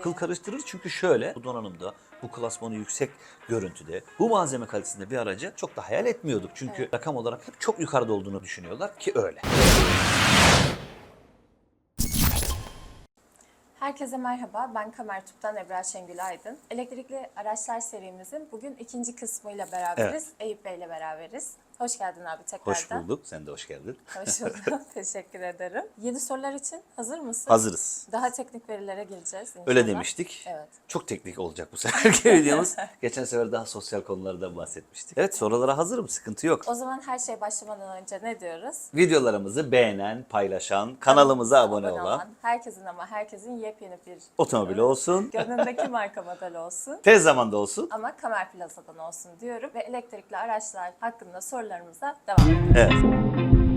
Akıl karıştırır çünkü şöyle bu donanımda bu klasmanı yüksek görüntüde bu malzeme kalitesinde bir aracı çok da hayal etmiyorduk. Çünkü rakam olarak hep çok yukarıda olduğunu düşünüyorlar ki öyle. Herkese merhaba, ben Kamer Tüp'ten Ebrar Şengül Aydın. Elektrikli araçlar serimizin bugün ikinci kısmıyla beraberiz. Eyüp Bey'le beraberiz. Hoş geldin abi tekrardan. Hoş bulduk. Sen de hoş geldin. Hoş bulduk. Teşekkür ederim. Yeni sorular için hazır mısın? Hazırız. Daha teknik verilere gireceğiz inşallah. Öyle demiştik. Evet. Çok teknik olacak bu seferki videomuz. Geçen sefer daha sosyal konulardan bahsetmiştik. Evet sorulara hazırım. Sıkıntı yok. O zaman her şey başlamadan önce ne diyoruz? Videolarımızı beğenen, paylaşan, kanalımıza abone olan, Herkesin ama herkesin yepyeni bir otomobili olsun, gönlündeki marka model olsun. tez zamanda olsun. Ama Kamer Plaza'dan olsun diyorum ve elektrikli araçlar hakkında sorularımıza devam edelim. Evet.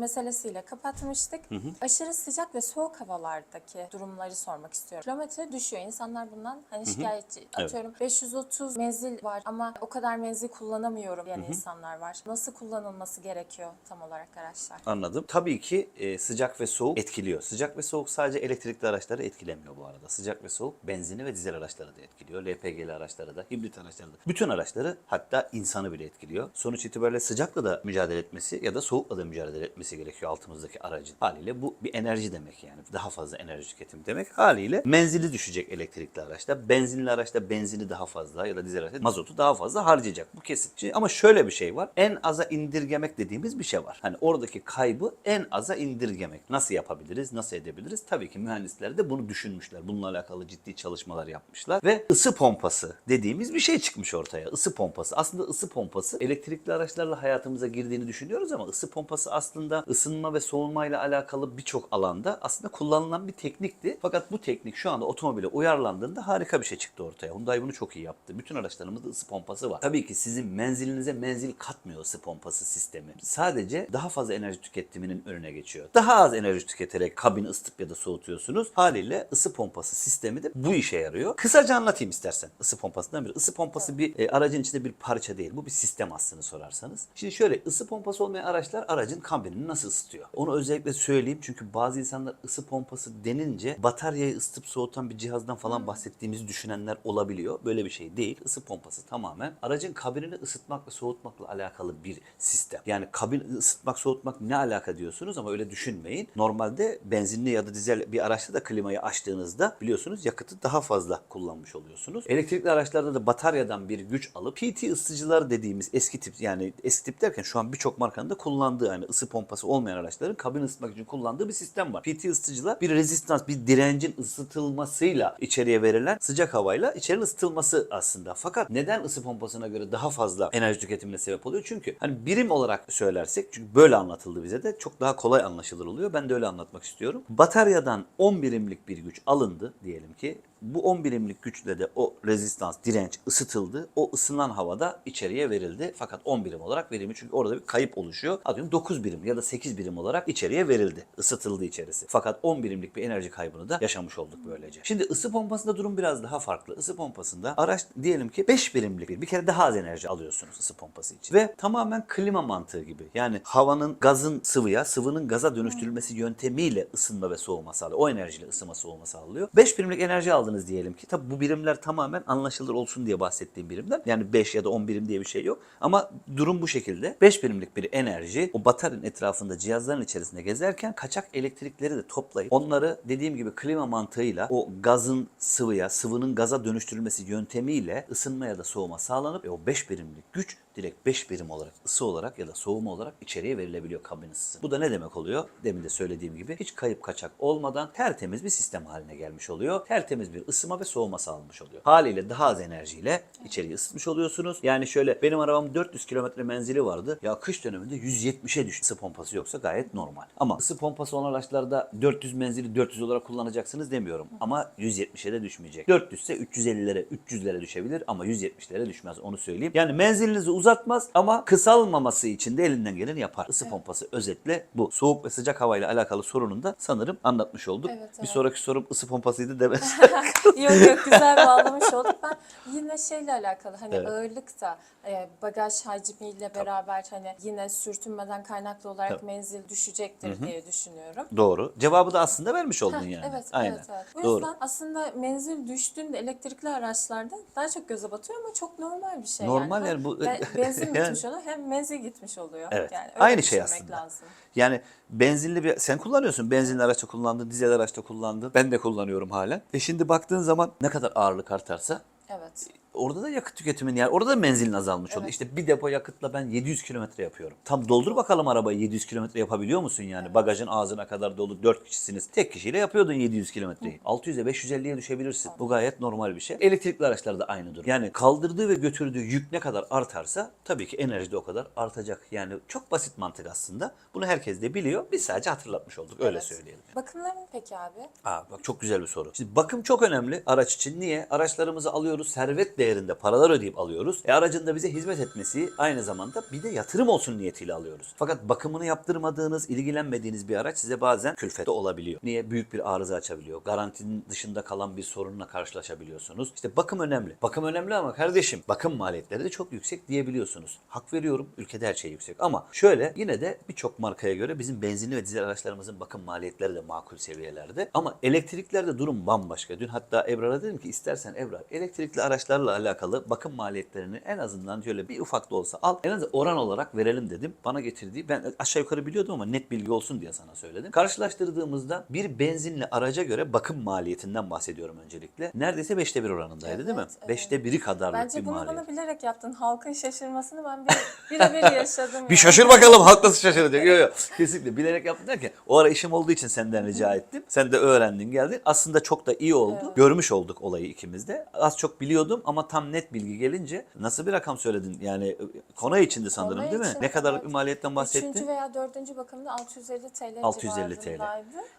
Meselesiyle kapatmıştık. Aşırı sıcak ve soğuk havalardaki durumları sormak istiyorum. Kilometre düşüyor. İnsanlar bundan hani şikayetçi. Atıyorum 530 menzil var ama o kadar menzil kullanamıyorum diyen insanlar var. Nasıl kullanılması gerekiyor tam olarak araçlar? Anladım. Tabii ki e, sıcak ve soğuk etkiliyor. Sıcak ve soğuk sadece elektrikli araçları etkilemiyor bu arada. Sıcak ve soğuk benzini ve dizel araçları da etkiliyor. LPG'li araçları da, hibrit araçları da. Bütün araçları hatta insanı bile etkiliyor. Sonuç itibariyle sıcakla da mücadele etmesi ya da soğukla da mücadele etmesi gerekiyor altımızdaki aracın. Haliyle bu bir enerji demek yani. Daha fazla enerji tüketimi demek. Haliyle menzili düşecek elektrikli araçta. Benzinli araçta benzini daha fazla ya da dizel araçta mazotu daha fazla harcayacak. Bu kesin. Ama şöyle bir şey var. En aza indirgemek dediğimiz bir şey var. Hani oradaki kaybı en aza indirgemek. Nasıl yapabiliriz? Nasıl edebiliriz? Tabii ki mühendisler de bunu düşünmüşler. Bununla alakalı ciddi çalışmalar yapmışlar. Ve ısı pompası dediğimiz bir şey çıkmış ortaya. Isı pompası. Aslında ısı pompası elektrikli araçlarla hayatımıza girdiğini düşünüyoruz ama ısı pompası aslında ısınma ve soğunmayla alakalı birçok alanda aslında kullanılan bir teknikti. Fakat bu teknik şu anda otomobile uyarlandığında harika bir şey çıktı ortaya. Hyundai bunu çok iyi yaptı. Bütün araçlarımızda ısı pompası var. Tabii ki sizin menzilinize menzil katmıyor ısı pompası sistemi. Sadece daha fazla enerji tüketiminin önüne geçiyor. Daha az enerji tüketerek kabini ısıtıp ya da soğutuyorsunuz. Haliyle ısı pompası sistemi de bu işe yarıyor. Kısaca anlatayım istersen ısı pompasından bir. Isı pompası bir e, aracın içinde bir parça değil. Bu bir sistem aslında sorarsanız. Şimdi şöyle ısı pompası olmayan araçlar aracın kabinini nasıl ısıtıyor? Onu özellikle söyleyeyim çünkü bazı insanlar ısı pompası denince bataryayı ısıtıp soğutan bir cihazdan falan bahsettiğimizi düşünenler olabiliyor. Böyle bir şey değil. Isı pompası tamamen aracın kabinini ısıtmak ve soğutmakla alakalı bir sistem. Yani kabin ısıtmak soğutmak ne alaka diyorsunuz ama öyle düşünmeyin. Normalde benzinli ya da dizel bir araçta da klimayı açtığınızda biliyorsunuz yakıtı daha fazla kullanmış oluyorsunuz. Elektrikli araçlarda da bataryadan bir güç alıp PT ısıtıcılar dediğimiz eski tip yani eski tip derken şu an birçok markanın da kullandığı yani ısı pompası olmayan araçların kabin ısıtmak için kullandığı bir sistem var. PT ısıtıcılar bir rezistans, bir direncin ısıtılmasıyla içeriye verilen sıcak havayla içerinin ısıtılması aslında. Fakat neden ısı pompasına göre daha fazla enerji tüketimine sebep oluyor? Çünkü hani birim olarak söylersek çünkü böyle anlatıldı bize de çok daha kolay anlaşılır oluyor. Ben de öyle anlatmak istiyorum. Bataryadan 10 birimlik bir güç alındı diyelim ki bu 10 birimlik güçle de o rezistans, direnç ısıtıldı. O ısınan havada içeriye verildi. Fakat 10 birim olarak verilmiyor. Çünkü orada bir kayıp oluşuyor. Atıyorum 9 birim ya da 8 birim olarak içeriye verildi. Isıtıldı içerisi. Fakat 10 birimlik bir enerji kaybını da yaşamış olduk böylece. Şimdi ısı pompasında durum biraz daha farklı. Isı pompasında araç diyelim ki 5 birimlik bir, bir kere daha az enerji alıyorsunuz ısı pompası için. Ve tamamen klima mantığı gibi. Yani havanın gazın sıvıya, sıvının gaza dönüştürülmesi yöntemiyle ısınma ve soğuma sağlıyor. O enerjiyle ısınma soğuma sağlıyor. 5 birimlik enerji aldınız diyelim ki. Tabi bu birimler tamamen anlaşılır olsun diye bahsettiğim birimler. Yani 5 ya da 10 birim diye bir şey yok. Ama durum bu şekilde. 5 birimlik bir enerji o bataryanın etrafında cihazların içerisinde gezerken kaçak elektrikleri de toplayıp onları dediğim gibi klima mantığıyla o gazın sıvıya, sıvının gaza dönüştürülmesi yöntemiyle ısınma ya da soğuma sağlanıp e, o 5 birimlik güç direkt 5 birim olarak ısı olarak ya da soğuma olarak içeriye verilebiliyor kabin ısısı. Bu da ne demek oluyor? Demin de söylediğim gibi hiç kayıp kaçak olmadan tertemiz bir sistem haline gelmiş oluyor. Tertemiz bir ısıma ve soğuma sağlanmış oluyor. Haliyle daha az enerjiyle içeriği ısıtmış oluyorsunuz. Yani şöyle benim arabam 400 kilometre menzili vardı. Ya kış döneminde 170'e düştü. Isı pompası yoksa gayet normal. Ama ısı pompası olan araçlarda 400 menzili 400 olarak kullanacaksınız demiyorum. Ama 170'e de düşmeyecek. 400 ise 350'lere 300'lere düşebilir ama 170'lere düşmez onu söyleyeyim. Yani menzilinizi uzatmaz ama kısalmaması için de elinden geleni yapar. Isı pompası özetle bu. Soğuk ve sıcak havayla alakalı sorununu da sanırım anlatmış olduk. Evet, Bir evet. sonraki sorum ısı pompasıydı demez. yok yok güzel bağlamış olduk. Ben yine şeyle alakalı hani Evet. ağırlık da e, bagaj hacmiyle beraber hani yine sürtünmeden kaynaklı olarak Tabii. menzil düşecektir diye düşünüyorum. Doğru. Cevabı da aslında vermiş oldun Heh, yani. Evet, Aynen. evet, evet. Bu Doğru. yüzden aslında menzil düştüğünde elektrikli araçlarda daha çok göze batıyor ama çok normal bir şey. Normal yani. yani bu- Hem be- benzin Yani- gitmiş oluyor hem menzil gitmiş oluyor. Evet. Yani öyle Aynı şey aslında. Lazım. Yani benzinli bir sen kullanıyorsun. Benzinli araçta kullandın, dizel araçta kullandın. Ben de kullanıyorum hala. E şimdi baktığın zaman ne kadar ağırlık artarsa Evet. Orada da yakıt tüketimin yani orada da menzilin azalmış oluyor. Evet. İşte bir depo yakıtla ben 700 kilometre yapıyorum. Tam doldur bakalım arabayı 700 kilometre yapabiliyor musun yani? Bagajın ağzına kadar dolu 4 kişisiniz. Tek kişiyle yapıyordun 700 kilometreyi. 600'e 550'ye düşebilirsin. Bu gayet normal bir şey. Elektrikli araçlarda aynı durum. Yani kaldırdığı ve götürdüğü yük ne kadar artarsa tabii ki enerji de o kadar artacak. Yani çok basit mantık aslında. Bunu herkes de biliyor. Biz sadece hatırlatmış olduk. Öyle Evet. söyleyelim. Bakımların peki abi? Aa, bak çok güzel bir soru. Şimdi bakım çok önemli araç için. Niye? Araçlarımızı alıyoruz, servet değerinde paralar ödeyip alıyoruz. E aracın da bize hizmet etmesi aynı zamanda bir de yatırım olsun niyetiyle alıyoruz. Fakat bakımını yaptırmadığınız, ilgilenmediğiniz bir araç size bazen külfette olabiliyor. Niye? Büyük bir arıza açabiliyor. Garantinin dışında kalan bir sorunla karşılaşabiliyorsunuz. İşte bakım önemli. Bakım önemli ama kardeşim bakım maliyetleri de çok yüksek diyebiliyorsunuz. Hak veriyorum. Ülkede her şey yüksek. Ama şöyle yine de birçok markaya göre bizim benzinli ve dizel araçlarımızın bakım maliyetleri de makul seviyelerde. Ama elektriklerde durum bambaşka. Dün hatta Ebrar'a dedim ki istersen Ebrar elektrikli araçlarla alakalı bakım maliyetlerini en azından şöyle bir ufak da olsa al. En azından oran olarak verelim dedim. Bana getirdiği ben aşağı yukarı biliyordum ama net bilgi olsun diye sana söyledim. Karşılaştırdığımızda bir benzinli araca göre bakım maliyetinden bahsediyorum öncelikle. Neredeyse beşte bir oranındaydı değil mi? Evet, evet. Beşte biri kadarlık Bence bir bunu maliyet. bana bilerek yaptın. Halkın şaşırmasını ben bir, birebir yaşadım. Bir şaşır bakalım halk nasıl şaşıracak. Yok yok kesinlikle bilerek yaptım derken o ara işim olduğu için senden rica ettim. Sen de öğrendin geldin. Aslında çok da iyi oldu. Evet. Görmüş olduk olayı ikimiz de. Az çok biliyordum ama tam net bilgi gelince nasıl bir rakam söyledin? Yani konu içinde sanırım Konu değil mi? Ne kadarlık evet. bir maliyetten bahsettin? Üçüncü veya dördüncü bakımda 650 TL 650 TL.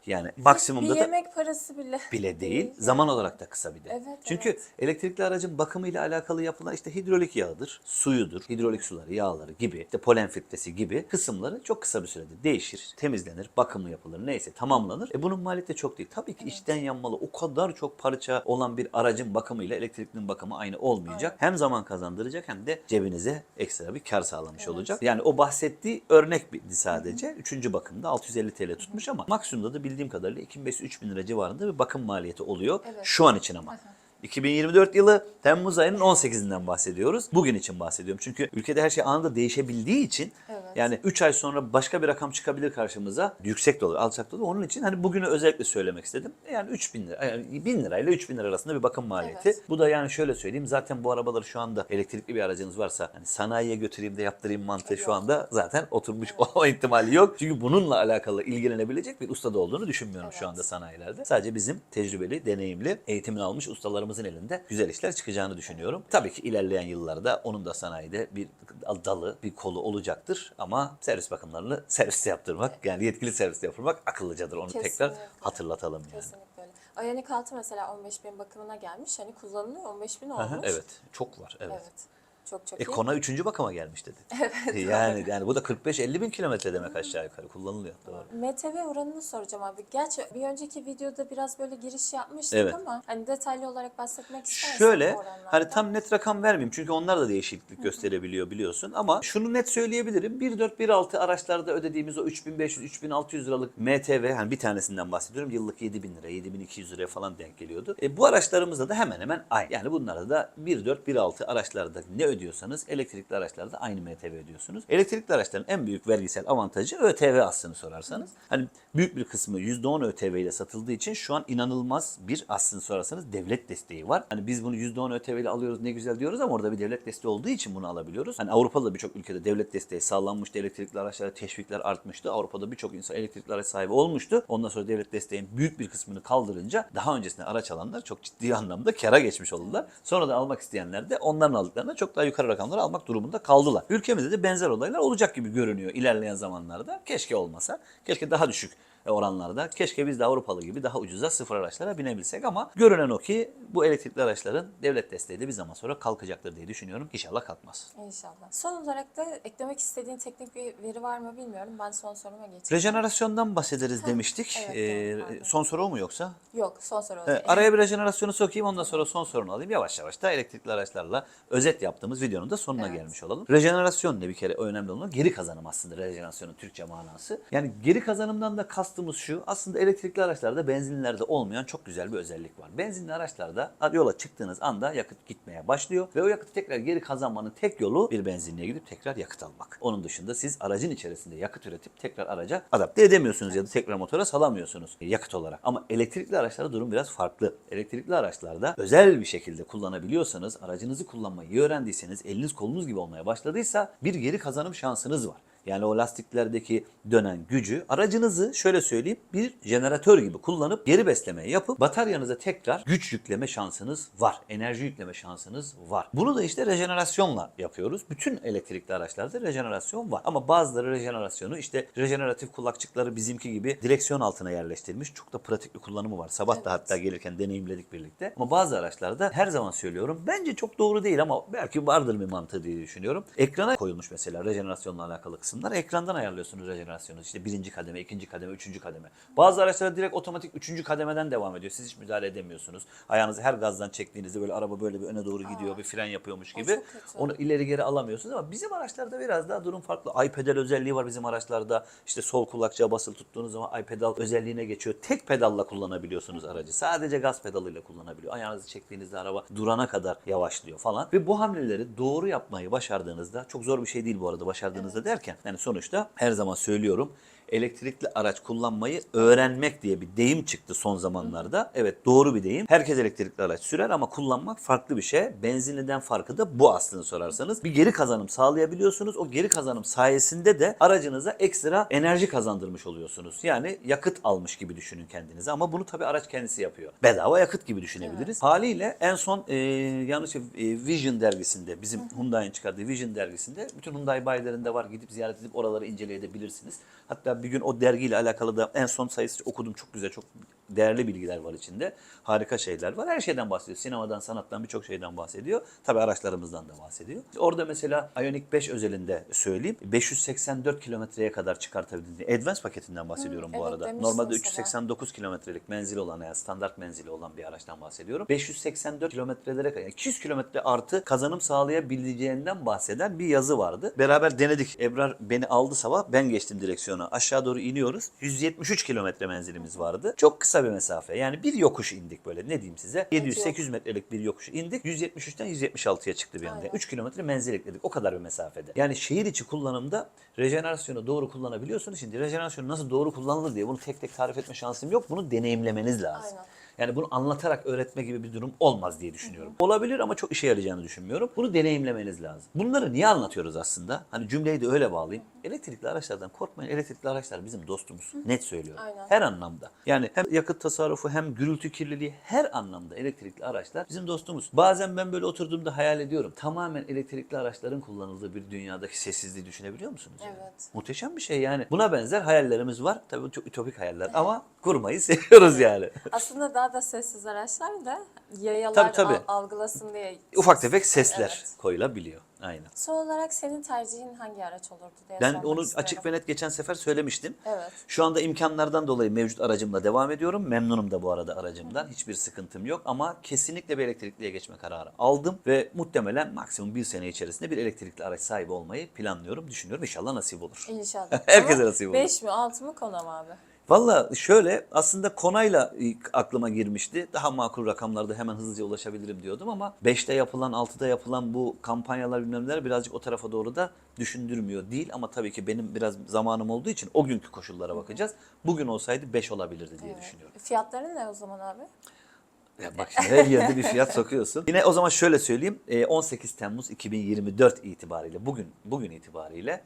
Yani Bir maksimumda da yemek parası bile. bile değil. yani. Zaman olarak da kısa bir de. Evet, Çünkü evet. elektrikli aracın bakımıyla alakalı yapılan işte hidrolik yağıdır, suyudur, hidrolik suları, yağları gibi, işte polen filtresi gibi kısımları çok kısa bir sürede değişir, temizlenir, bakımı yapılır, neyse tamamlanır. E bunun maliyeti çok değil. Tabii ki içten yanmalı o kadar çok parça olan bir aracın bakımıyla elektriklinin bakımı aynı olmayacak. Hem zaman kazandıracak hem de cebinize ekstra bir kar sağlamış olacak. Yani o bahsettiği örnek bir sadece. Üçüncü bakımda 650 TL tutmuş ama maksimumda da bildiğim kadarıyla 2500-3000 lira civarında bir bakım maliyeti oluyor. Evet. Şu an için ama. 2024 yılı Temmuz ayının 18'inden bahsediyoruz. Bugün için bahsediyorum. Çünkü ülkede her şey anında değişebildiği için Evet. Yani 3 ay sonra başka bir rakam çıkabilir karşımıza. Yüksek de olur, alçak da olur. Onun için hani bugünü özellikle söylemek istedim. Yani 3000 lira, yani 1000 lirayla 3000 lira arasında bir bakım maliyeti. Evet. Bu da yani şöyle söyleyeyim. Zaten bu arabaları şu anda elektrikli bir aracınız varsa hani sanayiye götüreyim de yaptırayım mantığı şu Yok. anda zaten oturmuş o ihtimali yok. Çünkü bununla alakalı ilgilenebilecek bir ustada olduğunu düşünmüyorum şu Evet. anda sanayilerde. Sadece bizim tecrübeli, deneyimli, eğitimini almış ustalarımızın elinde güzel işler çıkacağını düşünüyorum. Tabii ki ilerleyen yıllarda onun da sanayide bir dalı, bir kolu olacaktır ama servis bakımlarını serviste yaptırmak, yani yetkili serviste yaptırmak akıllıcadır. Onu tekrar Kesinlikle. hatırlatalım yani. Kesinlikle öyle. Ioniq 6 mesela 15 bin bakımına gelmiş. Hani kullanılıyor 15 bin olmuş. Aha, evet, çok var. Evet. Evet. Çok çok E iyi. kona üçüncü bakıma gelmiş dedi. yani yani bu da 45-50 bin kilometre demek aşağı yukarı kullanılıyor. Doğru. MTV oranını soracağım abi. Gerçi bir önceki videoda biraz böyle giriş yapmıştık Evet. ama hani detaylı olarak bahsetmek istersen Şöyle hani tam net rakam vermeyeyim çünkü onlar da değişiklik gösterebiliyor biliyorsun ama şunu net söyleyebilirim 1.4 1.6 araçlarda ödediğimiz o 3500 3600 liralık MTV hani bir tanesinden bahsediyorum yıllık 7000 lira 7200 liraya falan denk geliyordu. E, bu araçlarımızda da hemen hemen aynı. Yani bunlarda da 1.4 1.6 araçlarda ne ödüyorsanız elektrikli araçlarda aynı MTV ödüyorsunuz. Elektrikli araçların en büyük vergisel avantajı ÖTV aslını sorarsanız. Hani büyük bir kısmı %10 ÖTV ile satıldığı için şu an inanılmaz bir aslını sorarsanız devlet desteği var. Hani biz bunu %10 ÖTV ile alıyoruz ne güzel diyoruz ama orada bir devlet desteği olduğu için bunu alabiliyoruz. Hani Avrupa'da da birçok ülkede devlet desteği sağlanmıştı. Elektrikli araçlara teşvikler artmıştı. Avrupa'da birçok insan elektrikli araç sahibi olmuştu. Ondan sonra devlet desteğin büyük bir kısmını kaldırınca daha öncesinde araç alanlar çok ciddi anlamda kara geçmiş oldular. Sonradan almak isteyenler de onların aldıklarına çok daha yukarı rakamları almak durumunda kaldılar. Ülkemizde de benzer olaylar olacak gibi görünüyor ilerleyen zamanlarda. Keşke olmasa. Keşke daha düşük oranlarda. Keşke biz de Avrupalı gibi daha ucuza sıfır araçlara binebilsek ama görünen o ki bu elektrikli araçların devlet desteği de bir zaman sonra kalkacaktır diye düşünüyorum. İnşallah kalkmaz. İnşallah. Son olarak da eklemek istediğin teknik bir veri var mı bilmiyorum. Ben son soruma geçeyim. Rejenerasyondan bahsederiz demiştik. evet, Ee, pardon. son soru o mu yoksa? Yok son soru değil. araya bir rejenerasyonu sokayım ondan sonra son sorunu alayım. Yavaş yavaş da elektrikli araçlarla özet yaptığımız videonun da sonuna Evet. gelmiş olalım. Rejenerasyon ne bir kere önemli olan geri kazanım aslında rejenerasyonun Türkçe manası. Yani geri kazanımdan da kastımız şu aslında elektrikli araçlarda benzinlerde olmayan çok güzel bir özellik var. Benzinli araçlarda yola çıktığınız anda yakıt gitmeye başlıyor ve o yakıtı tekrar geri kazanmanın tek yolu bir benzinliğe gidip tekrar yakıt almak. Onun dışında siz aracın içerisinde yakıt üretip tekrar araca adapte edemiyorsunuz ya da tekrar motora salamıyorsunuz yakıt olarak. Ama elektrikli araçlarda durum biraz farklı. Elektrikli araçlarda özel bir şekilde kullanabiliyorsanız, aracınızı kullanmayı öğrendiyseniz, eliniz kolunuz gibi olmaya başladıysa bir geri kazanım şansınız var. Yani o lastiklerdeki dönen gücü aracınızı şöyle söyleyeyim bir jeneratör gibi kullanıp geri besleme yapıp bataryanıza tekrar güç yükleme şansınız var. Enerji yükleme şansınız var. Bunu da işte rejenerasyonla yapıyoruz. Bütün elektrikli araçlarda rejenerasyon var. Ama bazıları rejenerasyonu işte rejeneratif kulakçıkları bizimki gibi direksiyon altına yerleştirilmiş. Çok da pratik bir kullanımı var. Sabah Evet. da hatta gelirken deneyimledik birlikte. Ama bazı araçlarda her zaman söylüyorum bence çok doğru değil ama belki vardır bir mantığı diye düşünüyorum. Ekrana koyulmuş mesela rejenerasyonla alakalı kısımlar. Ekrandan ayarlıyorsunuz rejenerasyonu. İşte birinci kademe, ikinci kademe, üçüncü kademe. Bazı araçlarda direkt otomatik üçüncü kademeden devam ediyor. Siz hiç müdahale edemiyorsunuz. Ayağınızı her gazdan çektiğinizde böyle araba böyle bir öne doğru gidiyor. Bir fren yapıyormuş gibi. Onu ileri geri alamıyorsunuz ama bizim araçlarda biraz daha durum farklı. iPedal özelliği var bizim araçlarda. İşte sol kulakçığa basılı tuttuğunuz zaman iPedal özelliğine geçiyor. Tek pedalla kullanabiliyorsunuz aracı. Sadece gaz pedalıyla kullanabiliyor. Ayağınızı çektiğinizde araba durana kadar yavaşlıyor falan. Ve bu hamleleri doğru yapmayı başardığınızda çok zor bir şey değil bu arada başardığınızda derken yani sonuçta her zaman söylüyorum elektrikli araç kullanmayı öğrenmek diye bir deyim çıktı son zamanlarda. Evet doğru bir deyim. Herkes elektrikli araç sürer ama kullanmak farklı bir şey. Benzinliden farkı da bu aslını sorarsanız. Bir geri kazanım sağlayabiliyorsunuz. O geri kazanım sayesinde de aracınıza ekstra enerji kazandırmış oluyorsunuz. Yani yakıt almış gibi düşünün kendinizi ama bunu tabii araç kendisi yapıyor. Bedava yakıt gibi düşünebiliriz. Haliyle en son e, yanlış e, Vision dergisinde bizim Hyundai'nin çıkardığı Vision dergisinde bütün Hyundai bayilerinde var. Gidip ziyaret edip oraları inceleyebilirsiniz. Hatta bir gün o dergiyle alakalı da en son sayısı okudum. Çok güzel, çok değerli bilgiler var içinde. Harika şeyler var. Her şeyden bahsediyor. Sinemadan, sanattan birçok şeyden bahsediyor. Tabii araçlarımızdan da bahsediyor. Orada mesela Ioniq 5 özelinde söyleyeyim. 584 kilometreye kadar çıkartabildiğini. Advance paketinden bahsediyorum bu evet, arada. Normalde mesela. 389 kilometrelik menzili olan yani standart menzili olan bir araçtan bahsediyorum. 584 kilometrelere kadar yani 200 kilometre artı kazanım sağlayabileceğinden bahseden bir yazı vardı. Beraber denedik. Ebrar beni aldı sabah. Ben geçtim direksiyona. Aşağı doğru iniyoruz. 173 kilometre menzilimiz vardı. Çok kısa bir mesafe. Yani bir yokuş indik böyle. Ne diyeyim size? 700-800 metrelik bir yokuş indik. 173'ten 176'ya çıktı bir anda. Aynen. 3 kilometre menzil ekledik. O kadar bir mesafede. Yani şehir içi kullanımda rejenerasyonu doğru kullanabiliyorsunuz. Şimdi rejenerasyonu nasıl doğru kullanılır diye bunu tek tek tarif etme şansım yok. Bunu deneyimlemeniz lazım. Aynen. Yani bunu anlatarak öğretme gibi bir durum olmaz diye düşünüyorum. Olabilir ama çok işe yarayacağını düşünmüyorum. Bunu deneyimlemeniz lazım. Bunları niye anlatıyoruz aslında? Hani cümleyi de öyle bağlayayım. Elektrikli araçlardan korkmayın. Elektrikli araçlar bizim dostumuz. Net söylüyorum. Aynen. Her anlamda. Yani hem yakıt tasarrufu hem gürültü kirliliği her anlamda elektrikli araçlar bizim dostumuz. Bazen ben böyle oturduğumda hayal ediyorum. Tamamen elektrikli araçların kullanıldığı bir dünyadaki sessizliği düşünebiliyor musunuz? yani? Evet. Muhteşem bir şey yani. Buna benzer hayallerimiz var. Tabii çok ütopik hayaller ama kurmayı seviyoruz yani. Aslında daha da sessiz araçlar da yayalar Tabii, tabii. al- algılasın diye. Ufak tefek sesler Evet. koyulabiliyor. Aynen. Son olarak senin tercihin hangi araç olurdu diye Ben onu istiyorum. açık ve net geçen sefer söylemiştim. Evet. Şu anda imkanlardan dolayı mevcut aracımla devam ediyorum. Memnunum da bu arada aracımdan. Hiçbir sıkıntım yok ama kesinlikle bir elektrikliye geçme kararı aldım ve muhtemelen maksimum bir sene içerisinde bir elektrikli araç sahibi olmayı planlıyorum, düşünüyorum. İnşallah nasip olur. İnşallah. Herkese nasip olur. 5 mi 6 mı konam abi? Valla şöyle aslında konayla aklıma girmişti. Daha makul rakamlarda hemen hızlıca ulaşabilirim diyordum ama 5'te yapılan 6'da yapılan bu kampanyalar bilmem neler birazcık o tarafa doğru da düşündürmüyor değil. Ama tabii ki benim biraz zamanım olduğu için o günkü koşullara bakacağız. Bugün olsaydı 5 olabilirdi diye Evet. düşünüyorum. Fiyatları ne o zaman abi? Ya bak şimdi her yerde bir fiyat sokuyorsun. Yine o zaman şöyle söyleyeyim. e, 18 Temmuz 2024 itibariyle bugün bugün itibariyle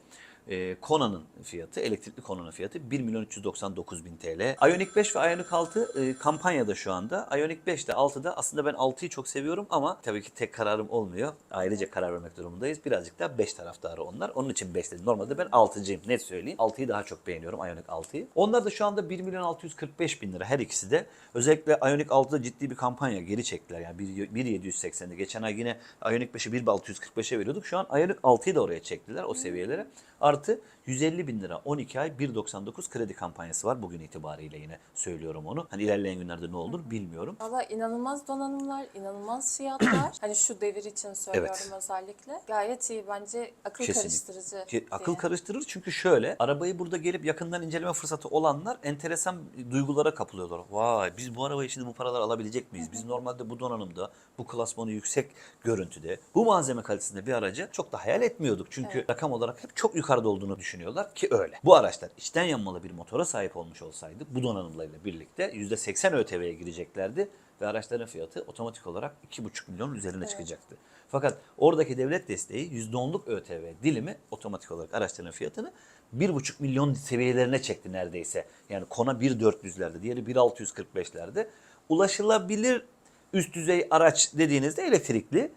E, Kona'nın fiyatı, elektrikli Kona'nın fiyatı 1 milyon 399 bin TL. Ioniq 5 ve Ioniq 6 e, kampanyada şu anda. Ioniq 5 ile 6'da aslında ben 6'yı çok seviyorum ama tabii ki tek kararım olmuyor. Ayrıca karar vermek durumundayız. Birazcık daha 5 taraftarı onlar. Onun için 5 dedim. Normalde ben 6'cıyım net söyleyeyim. 6'yı daha çok beğeniyorum Ioniq 6'yı. Onlar da şu anda 1 milyon 645 bin lira her ikisi de. Özellikle Ioniq 6'da ciddi bir kampanya geri çektiler. Yani 1.780'de. Geçen ay yine Ioniq 5'i 1.645'e veriyorduk. Şu an Ioniq 6'yı da oraya çektiler o seviyelere. Artı 150 bin lira 12 ay 1.99 kredi kampanyası var bugün itibariyle yine söylüyorum onu. Hani ilerleyen günlerde ne olur bilmiyorum. Valla inanılmaz donanımlar, inanılmaz fiyatlar. hani şu devir için söylüyorum Evet. özellikle. Gayet iyi bence akıl Kesinlikle. karıştırıcı. Ki akıl diye. karıştırır çünkü şöyle arabayı burada gelip yakından inceleme fırsatı olanlar enteresan duygulara kapılıyorlar. Vay biz bu arabayı şimdi bu paralar alabilecek miyiz? Biz normalde bu donanımda bu klasmanı yüksek görüntüde bu malzeme kalitesinde bir aracı çok da hayal etmiyorduk. Çünkü rakam olarak hep çok yukarıda olduğunu düşünüyorlar ki öyle. Bu araçlar içten yanmalı bir motora sahip olmuş olsaydı bu donanımlarıyla birlikte %80 ÖTV'ye gireceklerdi ve araçların fiyatı otomatik olarak 2,5 milyon üzerine çıkacaktı. Fakat oradaki devlet desteği %10'luk ÖTV dilimi otomatik olarak araçların fiyatını 1,5 milyon seviyelerine çekti neredeyse. Yani Kona 1.400'lerde, diğeri 1.645'lerde. Ulaşılabilir üst düzey araç dediğinizde elektrikli.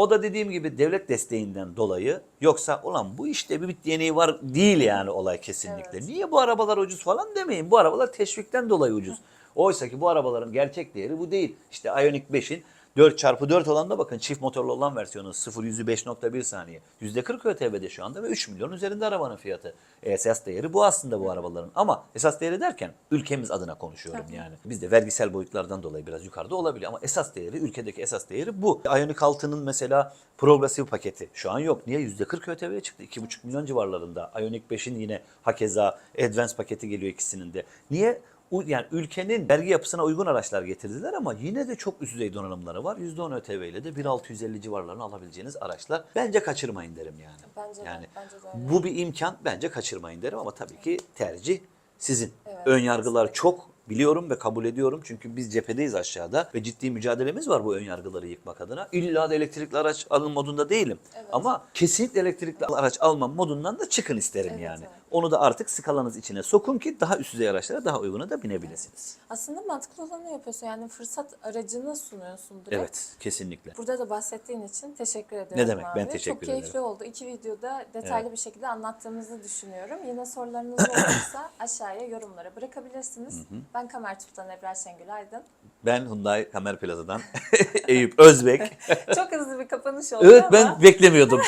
O da dediğim gibi devlet desteğinden dolayı yoksa ulan bu işte bir bit yeneği var değil yani olay kesinlikle. Evet. Niye bu arabalar ucuz falan demeyin. Bu arabalar teşvikten dolayı ucuz. Oysa ki bu arabaların gerçek değeri bu değil. İşte Ioniq 5'in 4x4 olan da bakın çift motorlu olan versiyonu 0 yüzü 5.1 saniye. %40 ÖTV'de şu anda ve 3 milyon üzerinde arabanın fiyatı. E, esas değeri bu aslında bu arabaların. Ama esas değeri derken ülkemiz adına konuşuyorum yani. Bizde vergisel boyutlardan dolayı biraz yukarıda olabilir ama esas değeri ülkedeki esas değeri bu. Ioniq 6'nın mesela progresif paketi şu an yok. Niye? %40 ÖTV'ye çıktı. 2,5 milyon civarlarında. Ioniq 5'in yine hakeza Advance paketi geliyor ikisinin de. Niye? Yani ülkenin vergi yapısına uygun araçlar getirdiler ama yine de çok üst düzey donanımları var. %10 ÖTV ile de 1.650 civarlarını alabileceğiniz araçlar. Bence kaçırmayın derim yani. Bence de, yani bence de bu bir imkan bence kaçırmayın derim ama tabii ki tercih sizin. Evet, Ön yargılar çok biliyorum ve kabul ediyorum çünkü biz cephedeyiz aşağıda ve ciddi mücadelemiz var bu ön yargıları yıkmak adına. İlla da elektrikli araç alın modunda değilim. Evet. Ama kesinlikle elektrikli araç alma modundan da çıkın isterim Evet, yani. evet. Onu da artık skalanız içine sokun ki daha üst düzey araçlara daha uyguna da binebilirsiniz. Aslında mantıklı olanı yapıyorsun. Yani fırsat aracını sunuyorsun direkt. Evet, kesinlikle. Burada da bahsettiğin için teşekkür ederim Ne demek, ben abi. teşekkür Çok keyifli ederim. oldu. İki videoda detaylı bir şekilde anlattığımızı düşünüyorum. Yine sorularınız olursa aşağıya yorumlara bırakabilirsiniz. Ben Kamer Tüp'ten Ebrar Şengül Aydın. Ben Hyundai Kamer Plaza'dan Eyüp Özbek. Çok hızlı bir kapanış oldu evet ama ben beklemiyordum.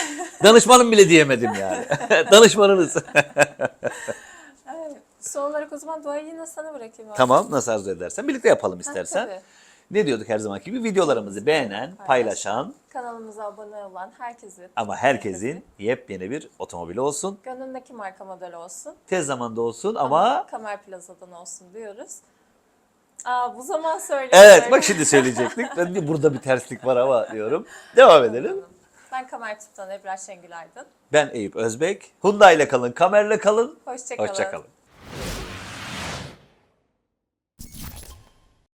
Danışmanım bile diyemedim yani. Danışmanınız. Son olarak o zaman duayı yine sana bırakayım. abi. tamam nasıl arzu edersen birlikte yapalım istersen. tabii. ne diyorduk her zamanki gibi videolarımızı beğenen, paylaşan Kanalımıza abone olan herkesin ama herkesin yepyeni bir otomobili olsun. gönlündeki marka model olsun. Tez zamanda olsun ama Kamer Plaza'dan olsun diyoruz. Aa bu zaman söylüyorum. evet bak şimdi söyleyecektik. Ben de burada bir terslik var ama diyorum. Devam edelim. Ben Kamer Tüp'ten Ebrar Şengül Aydın. Ben Eyüp Özbek. Hyundai ile kalın, Kamer'le kalın. Hoşçakalın. Hoşçakalın.